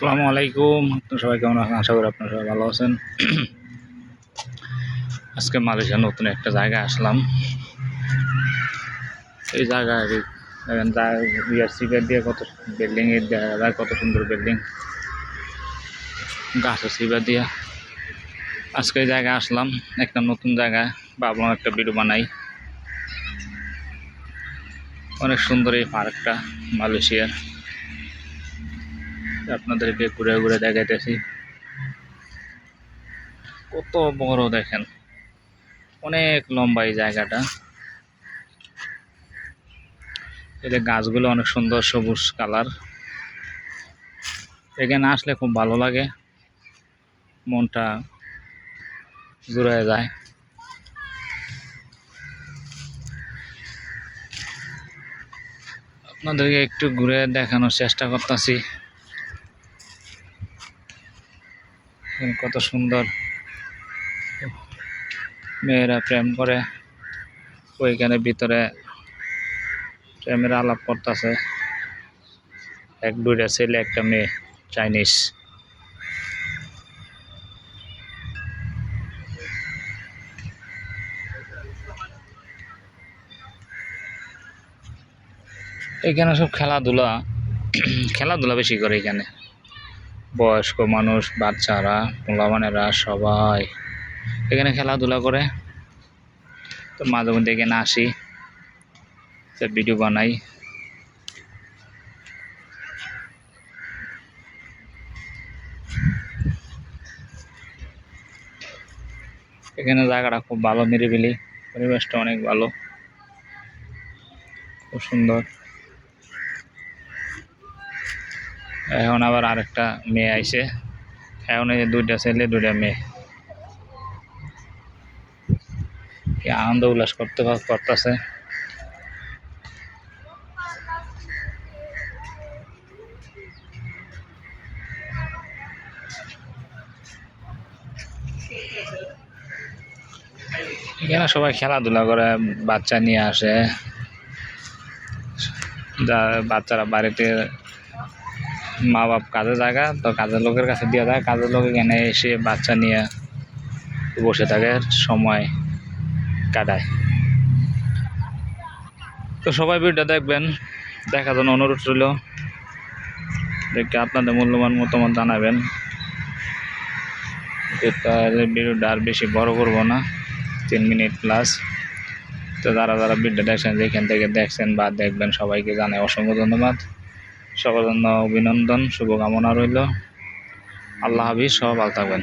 আসসালামু আলাইকুম। আপনারা সবাই কেমন আছেন? আশা করি আপনারা সবাই ভালো আছেন। আজকে মালয়েশিয়ার নতুন একটা জায়গায় আসলাম। এই জায়গায় সিগার দিয়ে কত বিল্ডিং এর দেখা যায় কত সুন্দর বিল্ডিং। গাছের সিবার দিয়া। আজকে এই জায়গায় আসলাম একটা নতুন জায়গায়। ভাবলাম একটা ভিডিও বানাই। অনেক সুন্দর এই পার্কটা মালয়েশিয়ার। আপনাদেরকে ঘুরে ঘুরে দেখাইতেছি। কত বড় দেখেন। অনেক লম্বা এই জায়গাটা। যে গাছগুলো অনেক সুন্দর সবুজ কালার। এখানে আসলে খুব ভালো লাগে। মনটা জুড়ে যায়। আপনাদেরকে একটু ঘুরে দেখানোর চেষ্টা করতেছি। কত সুন্দর মেয়েরা প্রেম করে। ওইখানে ভিতরে প্রেমের আলাপ করতেছে। এক দুইটা ছেলে, একটা মেয়ে, চাইনিজ। এখানে সব খেলাধুলা খেলাধুলা বেশি করে এখানে। বয়স্ক মানুষ, বাচ্চারা পোলামানেরা সবাই এখানে খেলাধুলা করে। তো মাঝে মধ্যে এখানে আসি ভিডিও বানাই। এখানে জায়গাটা খুব ভালো, নিরিবিলি, পরিবেশটা অনেক ভালো। খুব সুন্দর। এখন আবার আরেকটা মেয়ে আইছে। এখন এই দুইটা ছেলে, দুইটা মেয়ে। কি আনন্দ উল্লাস করতে করতেছে। এখানে সবাই খেলাধুলা করে, বাচ্চা নিয়ে আসে। যা বাচ্চারা বাড়িতে মা বাপ কাজে জায়গা তো কাজের লোকের কাছে দিয়ে যায়। কাজের লোক এখানে এসে বাচ্চা নিয়ে বসে থাকে, সময় কাটায়। তো সবাই ভিডিও দেখবেন, দেখার জন্য অনুরোধ রইল। দেখে আপনাদের মূল্যবান মতামত জানাবেন। তাহলে ভিডিওটা আর বেশি বড় করব না, তিন মিনিট প্লাস তো যারা যারা ভিডিও দেখছেন, যেখান থেকে দেখছেন বা দেখবেন, সবাইকে জানাই অসংখ্য ধন্যবাদ। সবার অভিনন্দন শুভকামনা রইল। আল্লাহ হাফিজ সব ভালো থাকবেন।